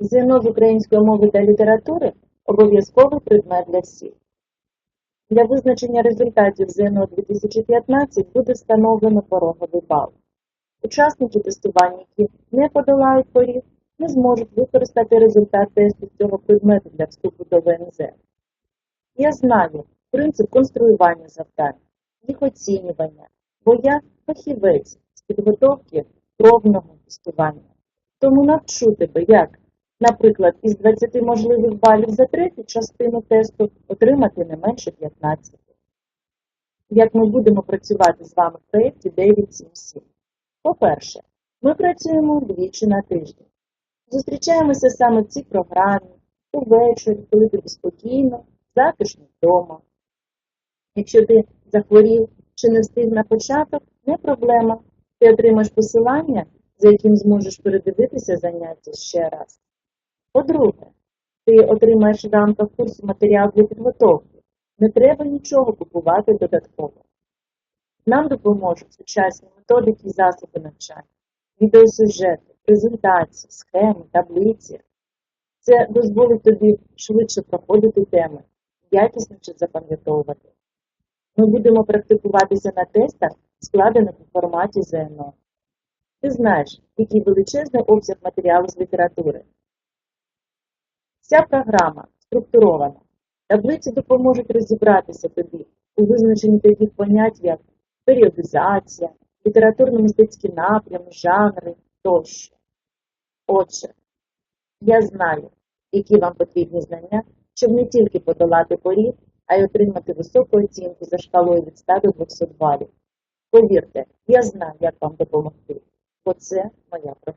ЗНО з української мови та літератури обов'язковий предмет для всіх. Для визначення результатів ЗНО 2015 буде встановлено пороговий бал. Учасники тестування, які не подолають поріг, не зможуть використати результат тесту цього предмету для вступу до ВНЗ. Я знаю принцип конструювання завдань, їх оцінювання, бо я фахівець з підготовки пробного тестування. Тому навчу тебе, як, наприклад, із 20 можливих балів за третю частину тесту отримати не менше 15. Як ми будемо працювати з вами в проєкті 977? По-перше, ми працюємо двічі на тиждень. Зустрічаємося саме в цій програмі, увечері, коли тобі спокійно, затишно вдома. Якщо ти захворів чи не встиг на початок, не проблема. Ти отримаєш посилання, за яким зможеш передивитися заняття ще раз. По-друге, ти отримаєш в рамках курсу матеріал для підготовки. Не треба нічого купувати додатково. Нам допоможуть сучасні методики і засоби навчання, відеосюжети, презентації, схеми, таблиці. Це дозволить тобі швидше проходити теми, якісніше запам'ятовувати. Ми будемо практикуватися на тестах, складених у форматі ЗНО. Ти знаєш, який величезний обсяг матеріалу з літератури. Ця програма структурована. Таблиці допоможуть розібратися тобі у визначенні таких понять, як періодизація, літературно-мистецькі напрями, жанри тощо. Отже, я знаю, які вам потрібні знання, щоб не тільки подолати поріг, а й отримати високу оцінку за шкалою від 100 до 200 балів. Повірте, я знаю, як вам допомогти, бо це моя професія.